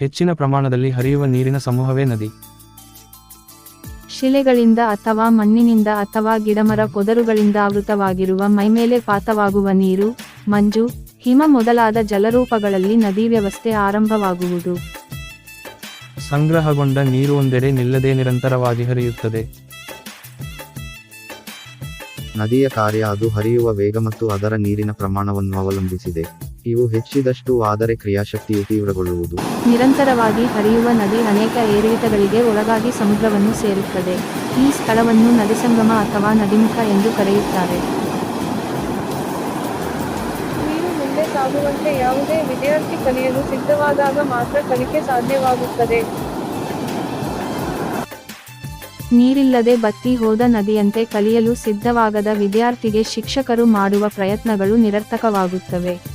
ಹೆಚ್ಚಿನ ಪ್ರಮಾಣದಲ್ಲಿ ಹರಿಯುವ ನೀರಿನ ಸಮೂಹವೇ ನದಿ. ಶಿಲೆಗಳಿಂದ ಅಥವಾ ಮಣ್ಣಿನಿಂದ ಅಥವಾ ಗಿಡಮರ ಪೊದರುಗಳಿಂದ ಆವೃತವಾಗಿರುವ ಮೈಮೇಲೆ ಪಾತವಾಗುವ ನೀರು ಮಂಜು ಹಿಮ ಮೊದಲಾದ ಜಲರೂಪಗಳಲ್ಲಿ ನದಿ ವ್ಯವಸ್ಥೆ ಆರಂಭವಾಗುವುದು. ಸಂಗ್ರಹಗೊಂಡ ನೀರು ಒಂದೆಡೆ ನಿಲ್ಲದೆ ನಿರಂತರವಾಗಿ ಹರಿಯುತ್ತದೆ. ನದಿಯ ಕಾರ್ಯ ಅದು ಹರಿಯುವ ವೇಗ ಮತ್ತು ಅದರ ನೀರಿನ ಪ್ರಮಾಣವನ್ನು ಅವಲಂಬಿಸಿದೆ. ಇವು ಹೆಚ್ಚಿದಷ್ಟು ಆದರೆ ಕ್ರಿಯಾಶಕ್ತಿಯು ತೀವ್ರಗೊಳ್ಳುವುದು. ನಿರಂತರವಾಗಿ ಹರಿಯುವ ನದಿ ಅನೇಕ ಏರಿಳಿತಗಳಿಗೆ ಒಳಗಾಗಿ ಸಮುದ್ರವನ್ನು ಸೇರುತ್ತದೆ. ಈ ಸ್ಥಳವನ್ನು ನದಿಸಂಗಮ ಅಥವಾ ನದಿಮುಖ ಎಂದು ಕರೆಯುತ್ತಾರೆ. ನೀರು ಮುಂದೆ ಸಾಗುವಂತೆ ಯಾವುದೇ ವಿದ್ಯಾರ್ಥಿ ಕಲಿಯಲು ಸಿದ್ಧವಾದಾಗ ಮಾತ್ರ ಕಲಿಕೆ ಸಾಧ್ಯವಾಗುತ್ತದೆ. ನೀರಿಲ್ಲದೆ ಬತ್ತಿ ಹೋದ ನದಿಯಂತೆ ಕಲಿಯಲು ಸಿದ್ಧವಾಗದ ವಿದ್ಯಾರ್ಥಿಗೆ ಶಿಕ್ಷಕರು ಮಾಡುವ ಪ್ರಯತ್ನಗಳು ನಿರರ್ಥಕವಾಗುತ್ತವೆ.